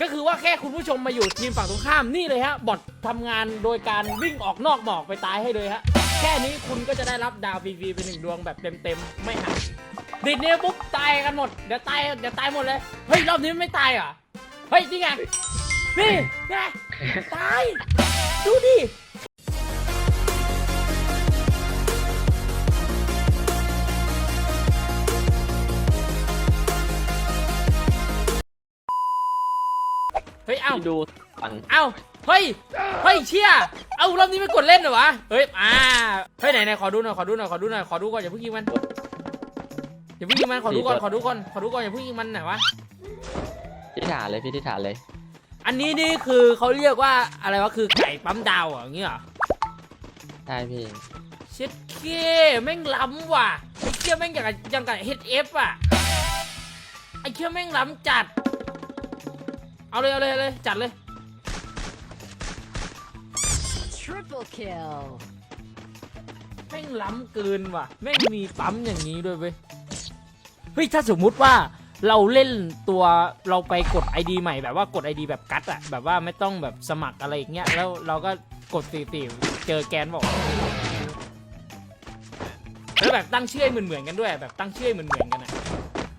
ก็คือว่าแค่คุณผู้ชมมาอยู่ทีมฝั่งตรงข้ามนี่เลยฮะบอททำงานโดยการวิ่งออกนอกหมอกไปตายให้เลยฮะแค่นี้คุณก็จะได้รับดาวฟรีๆไปหนึ่งดวงแบบเต็มๆไม่หักดิดเนี่ยปุ๊บตายกันหมดเดี๋ยวตายเดี๋ยวตายหมดเลยเฮ้ยรอบนี้ไม่ตายเหรอเฮ้ยนี่ไงนี่ไงตายดูดิ เฮ้ยเอ้า ที่ดูก่อนเอ้า เฮ้ย เฮ้ยเชี่ย เอ้ารอบนี้ไม่กดเล่นเหรอวะ เฮ้ย อ่า เฮ้ยไหนไหนขอดูหน่อย ขอดูหน่อย ขอดูหน่อย ขอดูก่อนอย่าเพิ่งยิงมัน อย่าเพิ่งยิงมัน ขอดูก่อน ขอดูก่อน ขอดูก่อนอย่าเพิ่งยิงมันไหนอยวะ ที่ฐานเลยพี่ที่ฐานเลยอันนี้นี่คือเขาเรียกว่าอะไรวะ คือไก่ปั๊มดาวเหรออย่างเงี้ยเหรอใช่พี่เช็ดเคแม่งล้ำว่ะไอ้เชี่ยแม่งอย่างกับอย่างกับ HF อะไอ้เชี่ยแม่งล้ำจัด เอาเลยเอาเลยเอาเลยจัดเลย Triple kill. แม่งล้ำเกินว่ะแม่งมีปั๊มอย่างนี้ด้วยเว้ยเฮ้ยถ้าสมมุติว่าเราเล่นตัวเราไปกด ID ใหม่แบบว่ากด ID แบบกัดอะแบบว่าไม่ต้องแบบสมัครอะไรอย่างเงี้ยแล้วเราก็กดตีตีเจอแกนบอกแล้วแบบตั้งชื่อให้เหมือนเหมือนๆกันด้วยแบบตั้งชื่อให้เหมือนเหมือนๆกันอะ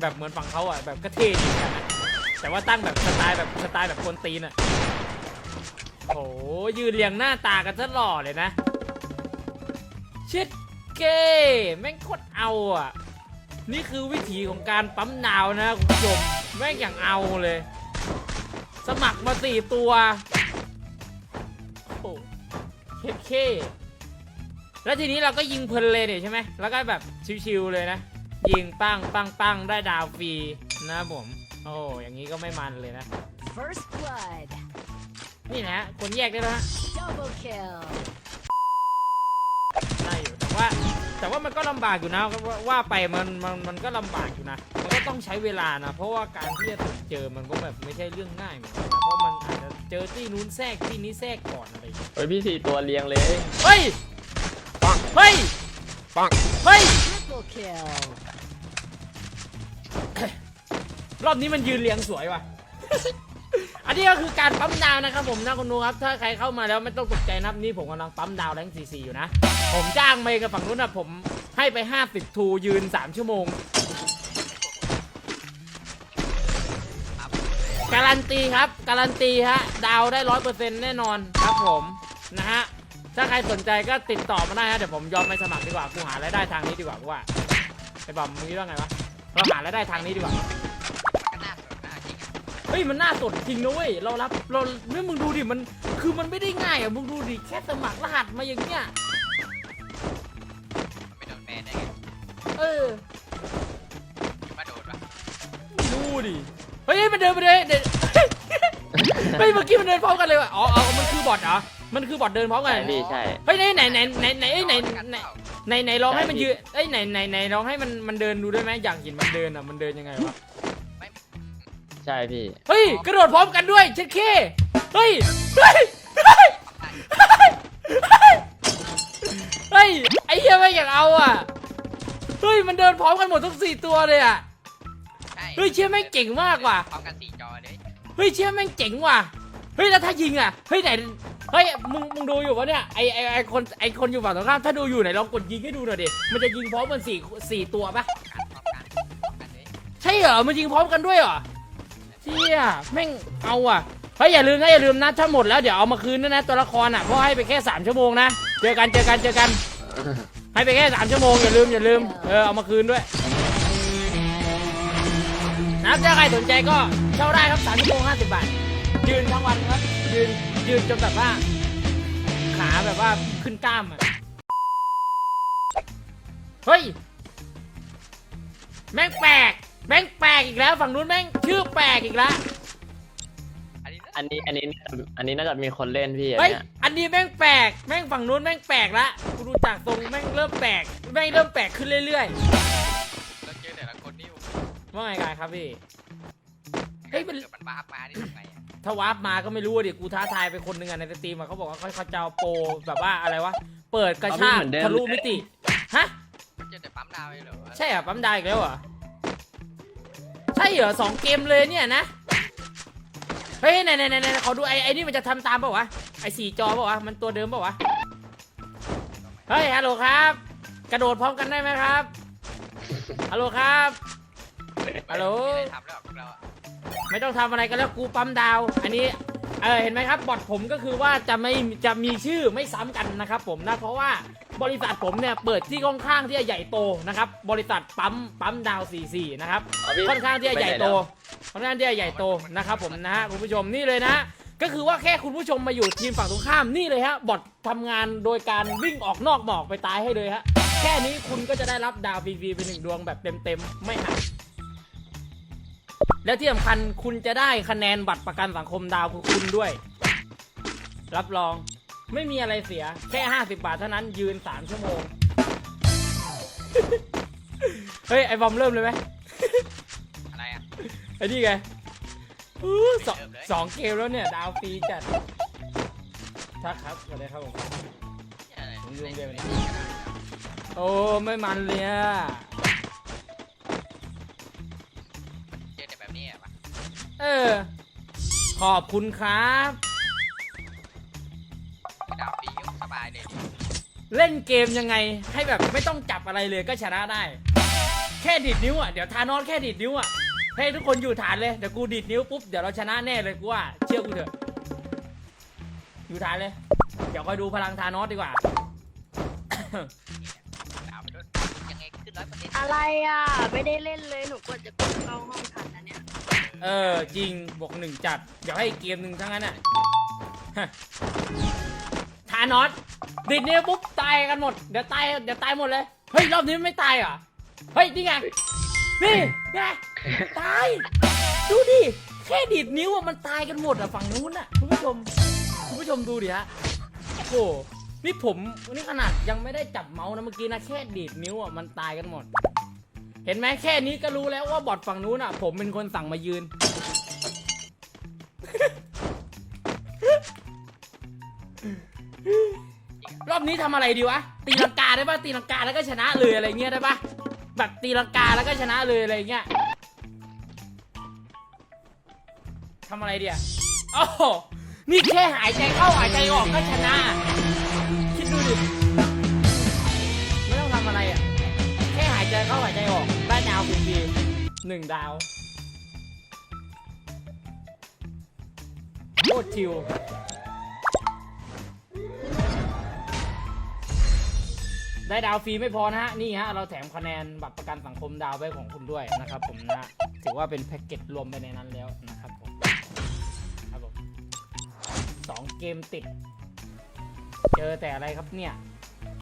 แบบเหมือนฝั่งเขาอะแบบก็เท่ดีกันอะ แต่ว่าตั้งแบบสไตล์แบบสไตล์แบบคนตีนอะโหยืนเรียงหน้าตากันซะหล่อเลยนะเช็ดเก้แม่งโคตรเอาอะ นี่คือวิถีของการปั๊มดาวนะคุณผู้ชมแม่งอย่างเอาเลย สมัครมาสี่ตัวโอ้โหเช็ดเก้แล้วทีนี้เราก็ยิงเพลินเลยเนี่ยใช่ไหมแล้วก็แบบชิวๆเลยนะ ยิงปังปังปังได้ดาวฟรีนะผม โอ้อย่างนี้ก็ไม่มันเลยนะ First blood. นี่นะคนแยกได้แล้วฮะ Double kill. ได้อยู่แต่ว่าแต่ว่ามันก็ลำบากอยู่นะว่าว่าไปมันมันมันก็ลำบากอยู่นะ มันก็ต้องใช้เวลานะ เพราะว่าการที่จะเจอมันก็แบบไม่ใช่เรื่องง่ายเหมือนกันนะเพราะมันอาจจะเจอที่นู้นแทรกที่นี้แทรกก่อนอะไรอย่างเงี้ยเฮ้ยพี่สี่ตัวเรียงเลย เฮ้ยเฮ้ยปัง เฮ้ย Triple kill. รอบนี้มันยืนเรียงสวยว่ะ อันนี้ก็คือการปั๊มดาวนะครับผมนะคุณดูครับถ้าใครเข้ามาแล้วไม่ต้องตกใจนะครับนี่ผมกำลังปั๊มดาวแรงซีซีอยู่นะ ผมจ้างเมย์กับฝั่งนู้นนะผมให้ไป 50 ทูยืน 3 ชั่วโมง การันตีครับ การันตีฮะ ดาวได้ร้อยเปอร์เซ็นต์แน่นอนครับผมนะฮะ ถ้าใครสนใจก็ติดต่อมาได้ฮะ เดี๋ยวผมยอมไปสมัครดีกว่า กูหารายได้ทางนี้ดีกว่ากูว่าไอ้บอมมึงคิดว่าไงวะเราหารายได้ทางนี้ดีกว่า เฮ้ยมันน่าสนจริงนะเว้ยเรารับเราไม่มึงดูดิมันคือมันไม่ได้ง่ายอะมึงดูดิแค่สมัครรหัสมาอย่างเงี้ยไม่โดนแบนได้ไงเออคิดว่าโดนปะดูดิเฮ้ยมันเดินไปเลยเดินเฮ้ยเมื่อกี้มันเดินพร้อมกันเลยว่ะอ๋ออ๋อมันคือบอทเหรอมันคือบอทเดินพร้อมกันใช่พี่ใช่เฮ้ยไหนไหนไหนไหนไหนไหนไหนไหนไหนลองให้มันยืนเอ้ยไหนไหนไหนลองให้มันมันเดินดูได้ไหมอยากเห็นมันเดินอะมันเดินยังไงวะ ใช่พี่ เฮ้ยกระโดดพร้อมกันด้วยเช็ดเคเฮ้ยเฮ้ยเฮ้ยเฮ้ยไอ้เหี้ยไม่อยากเอาอะเฮ้ยมันเดินพร้อมกันหมดทั้งสี่ตัวเลยอะ ใช่เฮ้ยเชี่ยแม่งเก่งมากว่ะ พร้อมกันสี่จอเลยเฮ้ยเชี่ยแม่งเจ๋งว่ะเฮ้ยแล้วถ้ายิงอะเฮ้ยไหนเฮ้ยมึงมึงดูอยู่ปะเนี่ยไอไอไอคนไอคนอยู่ฝั่งตรงข้ามถ้าดูอยู่ไหนลองกดยิงให้ดูหน่อยดิมันจะยิงพร้อมกันสี่สี่ตัวปะกันพร้อมกันพร้อมกันเลยใช่เหรอมันยิงพร้อมกันด้วยเหรอ เชี่ยแม่งเอาอะเฮ้ยอย่าลืมนะอย่าลืมนะถ้าหมดแล้วเดี๋ยวเอามาคืนด้วยนะตัวละครอะเพราะให้ไปแค่สามชั่วโมงนะเจอกันเจอกันเจอกัน ให้ไปแค่สามชั่วโมงอย่าลืมอย่าลืมเออเอามาคืนด้วยนะครับถ้าใครสนใจก็เช่าได้ครับสามชั่วโมงห้าสิบบาทยืนทั้งวันครับยืนยืนจนแบบว่า ขาแบบว่าขึ้นกล้ามอะเฮ้ยแม่งแปลก แม่งแปลกอีกแล้ว ฝั่งนู้นแม่งชื่อแปลกอีกแล้วอันนี้อันนี้อันนี้อันนี้น่าจะมีคนเล่นพี่อันเฮ้ยเนี้ยอันนี้แม่งแปลกแม่งฝั่งนู้นแม่งแปลกละกูดูจากตรงแม่งเริ่มแปลกแม่งเริ่มแปลกขึ้นเรื่อยเราเจอแต่ละคนนี่ๆว่าไงกันครับพี่เฮ้ยมันเกิดมันบ้ามานี่ทำไงอะถ้าวาร์ปมาก็ไม่รู้อะดิกูท้าทายไปคนหนึ่งอะในสตรีมอะเขาบอกว่าเขาเขาจะเอาโปรแบบว่าอะไรวะเปิดกระชากทะลุมิติฮะ เจอแต่ปั๊มดาวเลยเหรอใช่เหรอปั๊มดาวอีกแล้วเหรอ ใช่เหรอสองเกมเลยเนี่ยนะเฮ้ยเฮ้ยไหนไหนไหนไหนขอดูไอ้ไอ้นี่มันจะทำตามเปล่าวะ ไอ้สี่จอเปล่าวะ มันตัวเดิมเปล่าวะ เฮ้ยฮัลโหลครับ กระโดดพร้อมกันได้ไหมครับ ฮัลโหลครับ ฮัลโหล ไม่ได้ทำแล้วพวกเราอะไม่ต้องทำอะไรกันแล้วกูปั๊มดาว อันนี้ เออเห็นไหมครับบอทผมก็คือว่าจะไม่จะมีชื่อไม่ซ้ำกันนะครับผมนะเพราะว่าบริษัทผมเนี่ยเปิดที่ค่อนข้างที่จะใหญ่โตนะครับบริษัทปั๊มปั๊มดาว44นะครับเอาพี่ค่อนข้างที่จะใหญ่โตไปไนแล้วค่อนข้างที่จะใหญ่โตนะครับผมนะฮะคุณผู้ชมนี่เลยนะก็คือว่าแค่คุณผู้ชมมาอยู่ทีมฝั่งตรงข้ามนี่เลยฮะบอททำงานโดยการวิ่งออกนอกหมอกไปตายให้เลยฮะแค่นี้คุณก็จะได้รับดาวฟรีๆไปหนึ่งดวงแบบเต็มๆไม่หัก และที่สำคัญคุณจะได้คะแนนบัตรประกันสังคมดาวของคุณด้วย รับรองไม่มีอะไรเสีย แค่ 50 บาทเท่านั้นยืน 3 ชั่วโมง เฮ้ย ไอบอมเริ่มเลยไหมอะไรอะ ไอ้นี่ไงอู้สองเริ่มเลยสองเกมแล้วเนี่ย ดาวฟรีจัดทักครับสวัสดีครับผมอะไรผมยุ่งเดียวนะไม่ได้โอ้ ไม่มันเลยอะ ออ ขอบคุณครับ ดาวปีก็สบายเลยดิเล่นเกมยังไงให้แบบไม่ต้องจับอะไรเลยก็ชนะได้ แค่ดีดนิ้วอะ เดี๋ยวทานอสแค่ดีดนิ้วอะ ให้ทุกคนอยู่ฐานเลย เดี๋ยวกูดีดนิ้วปุ๊บ เดี๋ยวเราชนะแน่เลยกูว่า เชื่อกูเถอะ อยู่ฐานเลย เดี๋ยวคอยดูพลังทานอสดีกว่า ดาวไปด้วยยังไงขึ้นร้อยเปอร์เซ็นต์อะไรอะ ไม่ได้เล่นเลย หนูกดจะกดเข้าห้องทันนะ เออจริงบวกหนึ่งจัดเดี๋ยวให้อีกเกมหนึ่งทั้งนั้นอะทานอสดีดนิ้วปุ๊บตายกันหมดเดี๋ยวตายเดี๋ยวตายหมดเลยเฮ้ยรอบนี้ไม่ตายเหรอเฮ้ยนี่ไงนี่ไงตายดูดิแค่ดีดนิ้วอะมันตายกันหมดอะฝั่งนู้นอะคุณผู้ชมคุณผู้ชมดูดิฮะโอ้โหนี่ผมนี่ขนาดยังไม่ได้จับเมาส์นะเมื่อกี้นะแค่ดีดนิ้วอะมันตายกันหมด เห็นไหมแค่นี้ก็รู้แล้วว่าบอทฝั่งนู้นอะ ผมเป็นคนสั่งมายืน รอบนี้ทำอะไรดีวะ ตีลังกาได้ปะตีลังกาแล้วก็ชนะเลยอะไรเงี้ยได้ปะแบบตีลังกาแล้วก็ชนะเลยอะไรเงี้ยทำอะไรเดียโอ้โหนี่แค่หายใจเข้าหายใจออกก็ชนะ คิดดูดิ หนึ่งดาวโคตรชิวได้ดาวฟรีไม่พอนะฮะ นี่ฮะ เราแถมคะแนนบัตรประกันสังคมดาวไว้ของคุณด้วยนะครับผมนะฮะถือว่าเป็นแพ็กเกจรวมไปในนั้นแล้วนะครับผมครับผมสองเกมติด เจอแต่อะไรครับเนี่ย